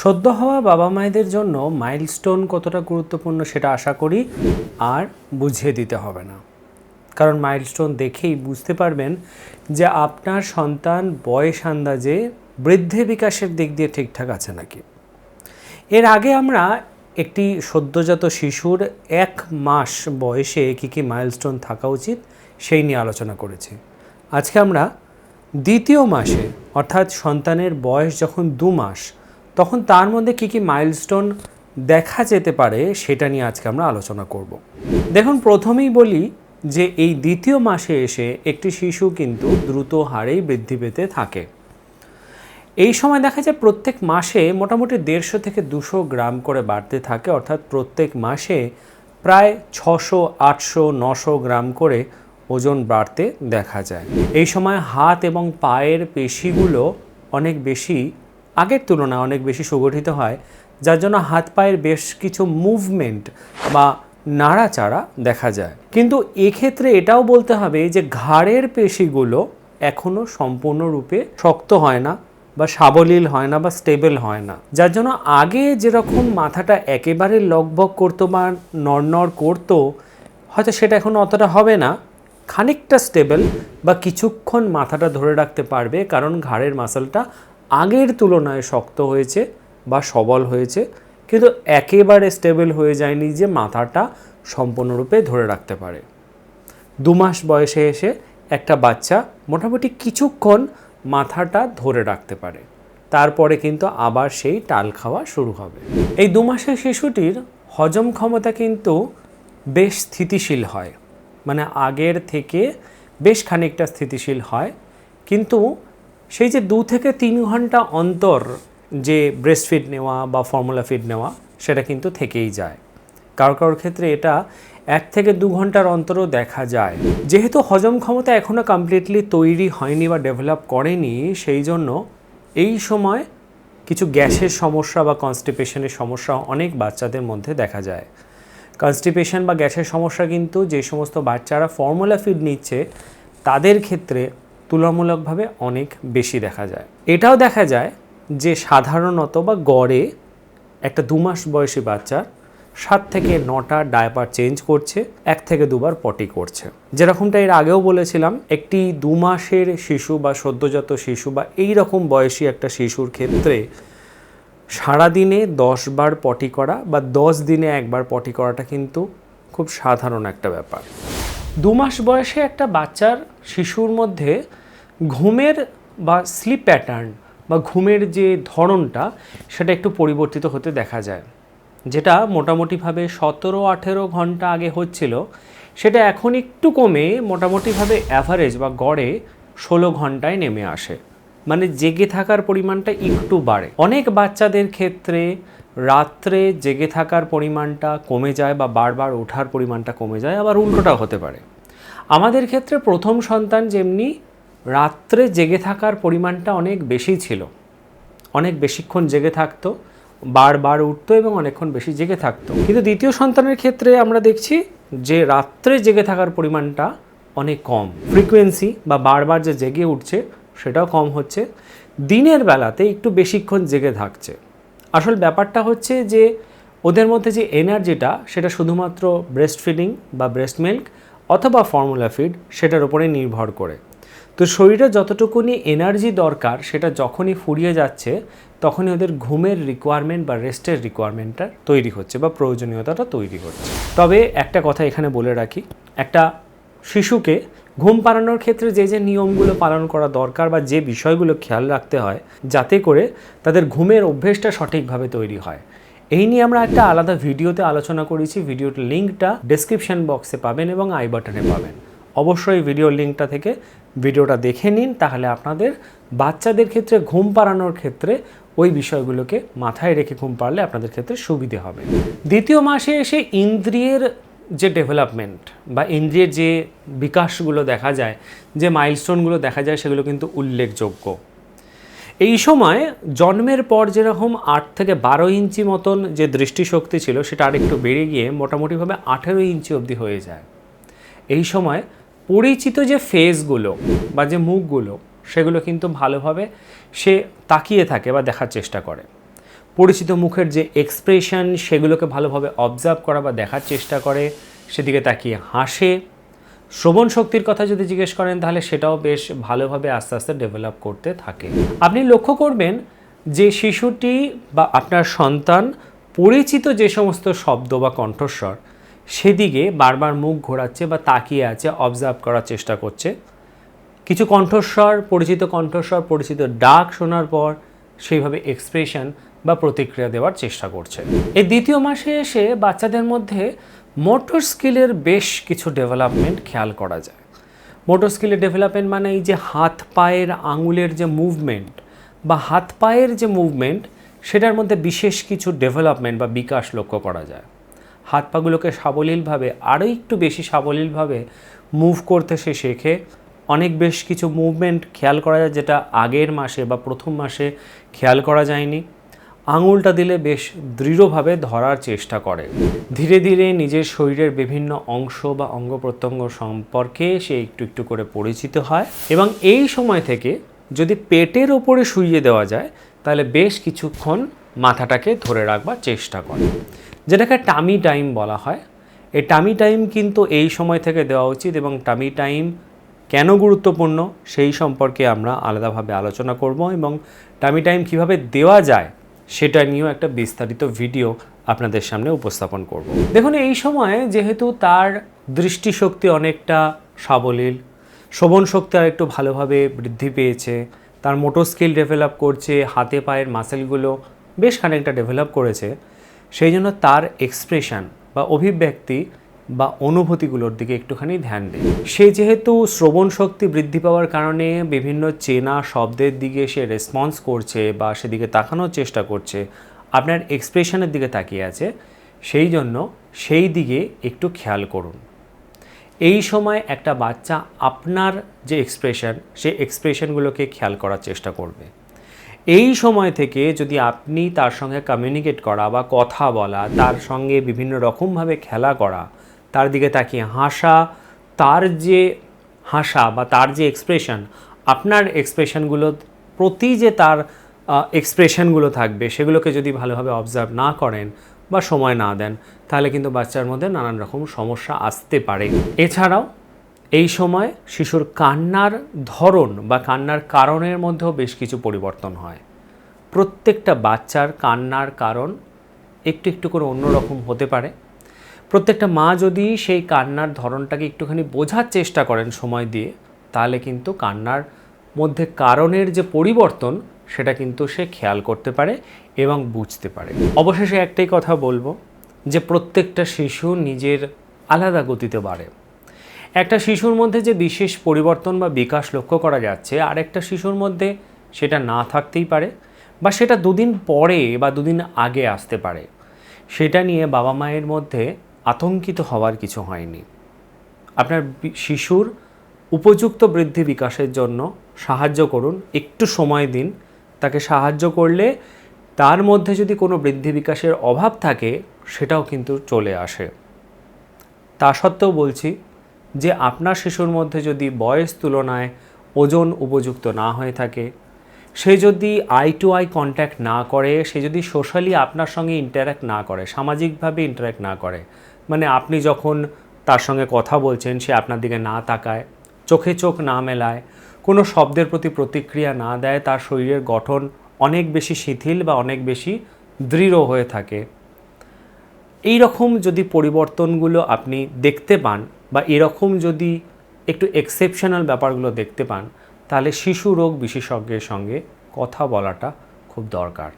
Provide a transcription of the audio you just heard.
সদ্য হওয়া বাবা মায়েদের জন্য মাইলস্টোন কতটা গুরুত্বপূর্ণ সেটা আশা করি আর বুঝিয়ে দিতে হবে না। কারণ মাইলস্টোন দেখেই বুঝতে পারবেন যে আপনার সন্তান বয়স আন্দাজে বৃদ্ধি বিকাশের দিক দিয়ে ঠিকঠাক আছে নাকি। এর আগে আমরা একটি সদ্যজাত শিশুর এক মাস বয়সে কী কী মাইলস্টোন থাকা উচিত সেই নিয়ে আলোচনা করেছি। আজকে আমরা দ্বিতীয় মাসে, অর্থাৎ সন্তানের বয়স যখন দু মাস তখন তার মধ্যে কী কী মাইলস্টোন দেখা যেতে পারে সেটা নিয়ে আজকে আমরা আলোচনা করব। দেখুন, প্রথমেই বলি যে এই দ্বিতীয় মাসে এসে একটি শিশু কিন্তু দ্রুত হারেই বৃদ্ধি পেতে থাকে। এই সময় দেখা যায় প্রত্যেক মাসে মোটামুটি দেড়শো থেকে দুশো গ্রাম করে বাড়তে থাকে, অর্থাৎ প্রত্যেক মাসে প্রায় ছশো, আটশো, নশো গ্রাম করে ওজন বাড়তে দেখা যায়। এই সময় হাত এবং পায়ের পেশিগুলো অনেক বেশি আগের তুলনায় অনেক বেশি সুগঠিত হয়, যার জন্য হাত পায়ের বেশ কিছু মুভমেন্ট বা নাড়াচাড়া দেখা যায়। কিন্তু এক্ষেত্রে এটাও বলতে হবে যে ঘাড়ের পেশিগুলো এখনও সম্পূর্ণরূপে শক্ত হয় না বা সাবলীল হয় না বা স্টেবল হয় না। যার জন্য আগে যেরকম মাথাটা একেবারে লগবগ করতো বা নড়নড় করতো, হয়তো সেটা এখন অতটা হবে না। খানিকটা স্টেবল বা কিছুক্ষণ মাথাটা ধরে রাখতে পারবে, কারণ ঘাড়ের মাসলটা আগের তুলনায় শক্ত হয়েছে বা সবল হয়েছে, কিন্তু একেবারে স্টেবল হয়ে যায়নি যে মাথাটা সম্পূর্ণরূপে ধরে রাখতে পারে। দু মাস বয়সে এসে একটা বাচ্চা মোটামুটি কিছুক্ষণ মাথাটা ধরে রাখতে পারে, তারপরে কিন্তু আবার সেই টাল খাওয়া শুরু হবে। এই দু মাসের শিশুটির হজম ক্ষমতা কিন্তু বেশ স্থিতিশীল হয় মানে আগের থেকে বেশ খানিকটা স্থিতিশীল হয়, কিন্তু সেই যে দু থেকে তিন ঘণ্টা অন্তর যে ব্রেস্ট ফিড নেওয়া বা ফর্মুলা ফিড নেওয়া, সেটা কিন্তু থেকেই যায়। কারও কারোর ক্ষেত্রে এটা এক থেকে দু ঘণ্টার অন্তরও দেখা যায়। যেহেতু হজম ক্ষমতা এখনও কমপ্লিটলি তৈরি হয়নি বা ডেভেলপ করেনি, সেই জন্য এই সময় কিছু গ্যাসের সমস্যা বা কনস্টিপেশনের সমস্যা অনেক বাচ্চাদের মধ্যে দেখা যায়। কনস্টিপেশন বা গ্যাসের সমস্যা কিন্তু যে সমস্ত বাচ্চারা ফর্মুলা ফিড নিচ্ছে, তাদের ক্ষেত্রে তুলনামূলকভাবে অনেক বেশি দেখা যায়। এটাও দেখা যায় যে সাধারণত বা গড়ে একটা দু মাস বয়সী বাচ্চার সাত থেকে নটা ডায়পার চেঞ্জ করছে, এক থেকে দুবার পটি করছে। যেরকমটা এর আগেও বলেছিলাম, একটি দু মাসের শিশু বা সদ্যজাত শিশু বা এই রকম বয়সী একটা শিশুর ক্ষেত্রে সারাদিনে দশ বার পটি করা বা দশ দিনে একবার পটি করাটা কিন্তু খুব সাধারণ একটা ব্যাপার। দু মাস বয়সে একটা বাচ্চার শিশুর মধ্যে ঘুমের বা স্লিপ প্যাটার্ন বা ঘুমের যে ধরনটা, সেটা একটু পরিবর্তিত হতে দেখা যায়। যেটা মোটামুটিভাবে সতেরো, আঠেরো ঘণ্টা আগে হচ্ছিল, সেটা এখন একটু কমে মোটামুটিভাবে অ্যাভারেজ বা গড়ে ষোলো ঘন্টায় নেমে আসে। মানে জেগে থাকার পরিমাণটা একটু বাড়ে। অনেক বাচ্চাদের ক্ষেত্রে রাত্রে জেগে থাকার পরিমাণটা কমে যায় বা বারবার ওঠার পরিমাণটা কমে যায়, আবার উল্টোটাও হতে পারে। আমাদের ক্ষেত্রে প্রথম সন্তান যেমনি রাত্রে জেগে থাকার পরিমাণটা অনেক বেশি ছিল। অনেক বেশিক্ষণ জেগে থাকতো, বারবার উঠতো এবং অনেকক্ষণ বেশি জেগে থাকতো। কিন্তু দ্বিতীয় সন্তানের ক্ষেত্রে আমরা দেখছি যে রাত্রে জেগে থাকার পরিমাণটা অনেক কম। ফ্রিকোয়েন্সি বা বারবার যে জেগে উঠছে সেটাও কম হচ্ছে। দিনের বেলাতে একটু বেশিক্ষণ জেগে থাকছে। আসল ব্যাপারটা হচ্ছে যে, ওদের মধ্যে যে এনার্জিটা, সেটা শুধুমাত্র ব্রেস্ট ফিডিং বা ব্রেস্ট মিল্ক অথবা ফর্মুলা ফিড, সেটার উপরে নির্ভর করে। তো শরীরে যতটুকুনি এনার্জি দরকার, সেটা যখনই ফুরিয়ে যাচ্ছে, তখনই ওদের ঘুমের রিকোয়ারমেন্ট বা রেস্টের রিকোয়ারমেন্টটা তৈরি হচ্ছে বা প্রয়োজনীয়তাটা তৈরি হচ্ছে। তবে একটা কথা এখানে বলে রাখি, একটা শিশুকে ঘুম পাড়ানোর ক্ষেত্রে যে যে নিয়মগুলো পালন করা দরকার বা যে বিষয়গুলো খেয়াল রাখতে হয়, যাতে করে তাদের ঘুমের অভ্যেসটা সঠিকভাবে তৈরি হয়। এই নিয়ে আমরা একটা আলাদা ভিডিওতে আলোচনা করেছি। ভিডিওর লিঙ্কটা ডেসক্রিপশন বক্সে পাবেন এবং আই বাটনে পাবেন। অবশ্যই ভিডিও লিঙ্কটা থেকে ভিডিওটা দেখে নিন, তাহলে আপনাদের বাচ্চাদের ক্ষেত্রে ঘুম পাড়ানোর ক্ষেত্রে ওই বিষয়গুলোকে মাথায় রেখে ঘুম পাড়লে আপনাদের ক্ষেত্রে সুবিধে হবে। দ্বিতীয় মাসে এসে ইন্দ্রিয়ের যে ডেভেলপমেন্ট বা ইন্দ্রিয়ের যে বিকাশগুলো দেখা যায়, যে মাইলস্টোনগুলো দেখা যায়, সেগুলো কিন্তু উল্লেখযোগ্য। এই সময় জন্মের পর যেরকম আট থেকে বারো ইঞ্চি মতন যে দৃষ্টিশক্তি ছিল, সেটা আরেকটু বেড়ে গিয়ে মোটামুটিভাবে আঠেরো ইঞ্চি অবধি হয়ে যায়। এই সময় পরিচিত যে ফেসগুলো বা যে মুখগুলো, সেগুলো কিন্তু ভালোভাবে সে তাকিয়ে থাকে বা দেখার চেষ্টা করে। পরিচিত মুখের যে এক্সপ্রেশন সেগুলোকে ভালোভাবে অবজার্ভ করা বা দেখার চেষ্টা করে, সেদিকে তাকিয়ে হাসে। শ্রবণ শক্তির কথা যদি জিজ্ঞেস করেন, তাহলে সেটাও বেশ ভালোভাবে আস্তে আস্তে ডেভেলপ করতে থাকে। আপনি লক্ষ্য করবেন যে শিশুটি বা আপনার সন্তান পরিচিত যে সমস্ত শব্দ বা কণ্ঠস্বর, সেদিকে বারবার মুখ ঘোরাচ্ছে বা তাকিয়ে আছে অবজার্ভ করার চেষ্টা করছে। কিছু কণ্ঠস্বর, পরিচিত কণ্ঠস্বর, পরিচিত ডাক শোনার পর সেইভাবে এক্সপ্রেশন বা প্রতিক্রিয়া দেওয়ার চেষ্টা করছে। এই দ্বিতীয় মাসে এসে বাচ্চাদের মধ্যে মোটর স্কিলের বেশ কিছু ডেভেলপমেন্ট খেয়াল করা যায়। মোটর স্কিলের ডেভেলপমেন্ট মানে এই যে হাত পায়ের আঙুলের যে মুভমেন্ট বা হাত পায়ের যে মুভমেন্ট সেটার মধ্যে বিশেষ কিছু ডেভেলপমেন্ট বা বিকাশ লক্ষ্য করা যায়। হাত পাগুলোকে সাবলীলভাবে আরও একটু বেশি সাবলীলভাবে মুভ করতে সে শেখে। অনেক বেশ কিছু মুভমেন্ট খেয়াল করা যায় যেটা আগের মাসে বা প্রথম মাসে খেয়াল করা যায়নি। আঙুলটা দিলে বেশ দৃঢ়ভাবে ধরার চেষ্টা করে। ধীরে ধীরে নিজের শরীরের বিভিন্ন অংশ বা অঙ্গ প্রত্যঙ্গ সম্পর্কে সে একটু একটু করে পরিচিত হয় এবং এই সময় থেকে যদি পেটের ওপরে শুইয়ে দেওয়া যায়, তাহলে বেশ কিছুক্ষণ মাথাটাকে ধরে রাখবার চেষ্টা করে। যেটাকে টামি টাইম বলা হয়। এই টামি টাইম কিন্তু এই সময় থেকে দেওয়া উচিত এবং টামি টাইম কেন গুরুত্বপূর্ণ সেই সম্পর্কে আমরা আলাদাভাবে আলোচনা করব এবং টামি টাইম কীভাবে দেওয়া যায় সেটা নিয়েও একটা বিস্তারিত ভিডিও আপনাদের সামনে উপস্থাপন করব। দেখুন, এই সময়ে যেহেতু তার দৃষ্টিশক্তি অনেকটা সাবলীল শ্রবণ শক্তি আর একটু ভালোভাবে বৃদ্ধি পেয়েছে, তার মোটর স্কিল ডেভেলপ করছে, হাতে পায়ের মাসেলগুলো বেশ খানিকটা ডেভেলপ করেছে, সেই জন্য তার এক্সপ্রেশন বা অভিব্যক্তি বা অনুভূতিগুলোর দিকে একটুখানি ধ্যান দিন সে যেহেতু শ্রবণ শক্তি বৃদ্ধি পাওয়ার কারণে বিভিন্ন চেনা শব্দের দিকে সে রেসপন্স করছে বা সেদিকে তাকানোর চেষ্টা করছে, আপনার এক্সপ্রেশনের দিকে তাকিয়ে আছে, সেই জন্য সেই দিকে একটু খেয়াল করুন। এই সময় একটা বাচ্চা আপনার যে এক্সপ্রেশন সেই এক্সপ্রেশনগুলোকে খেয়াল করার চেষ্টা করবে। এই সময় থেকে যদি আপনি তার সঙ্গে কমিউনিকেট করা বা কথা বলা, তার সঙ্গে বিভিন্ন রকমভাবে খেলা করা তার দিকে তাকিয়ে, হাসা, তার যে হাসা বা তার যে এক্সপ্রেশন আপনার এক্সপ্রেশনগুলো প্রতি যে তার এক্সপ্রেশনগুলো থাকবে, সেগুলোকে যদি ভালোভাবে অবজার্ভ না করেন বা সময় না দেন, তাহলে কিন্তু বাচ্চার মধ্যে নানান রকম সমস্যা আসতে পারে। এছাড়াও, এই সময় শিশুর কান্নার ধরন বা কান্নার কারণের মধ্যেও বেশ কিছু পরিবর্তন হয়। প্রত্যেকটা বাচ্চার কান্নার কারণ একটু একটু করে অন্যরকম হতে পারে। প্রত্যেকটা মা যদি সেই কান্নার ধরনটাকে একটুখানি বোঝার চেষ্টা করেন সময় দিয়ে, তাহলে কিন্তু কান্নার মধ্যে কারণের যে পরিবর্তন, সেটা কিন্তু সে খেয়াল করতে পারে এবং বুঝতে পারে। অবশেষে একটাই কথা বলব যে প্রত্যেকটা শিশু নিজের আলাদা গতিতে বাড়ে। একটা শিশুর মধ্যে যে বিশেষ পরিবর্তন বা বিকাশ লক্ষ্য করা যাচ্ছে, আরেকটা শিশুর মধ্যে সেটা না থাকতেই পারে বা সেটা দুদিন পরে বা দুদিন আগে আসতে পারে। সেটা নিয়ে বাবা মায়ের মধ্যে আতঙ্কিত হওয়ার কিছু হয়নি। আপনার শিশুর উপযুক্ত বৃদ্ধি বিকাশের জন্য সাহায্য করুন, একটু সময় দিন। তাকে সাহায্য করলে তার মধ্যে যদি কোনো বৃদ্ধি বিকাশের অভাব থাকে, সেটাও কিন্তু চলে আসে। তা সত্ত্বেও বলছি যে, আপনার শিশুর মধ্যে যদি বয়স তুলনায় ওজন উপযুক্ত না হয়ে থাকে, সে যদি আই টু আই কন্ট্যাক্ট না করে, সে যদি সোশ্যালি আপনার সঙ্গে ইন্টারাক্ট না করে, সামাজিকভাবে ইন্টারাক্ট না করে মানে আপনি যখন তার সঙ্গে কথা বলছেন, সে আপনার দিকে না তাকায়, চোখে চোখ না মেলায়, কোনো শব্দের প্রতি প্রতিক্রিয়া না দেয়, তার শরীরের গঠন অনেক বেশি শিথিল বা অনেক বেশি দৃঢ় হয়ে থাকে। এই রকম যদি পরিবর্তনগুলো আপনি দেখতে পান বা এরকম যদি একটু এক্সেপশনাল ব্যাপারগুলো দেখতে পান, তাহলে শিশু রোগ বিশেষজ্ঞের সঙ্গে কথা বলাটা খুব দরকার।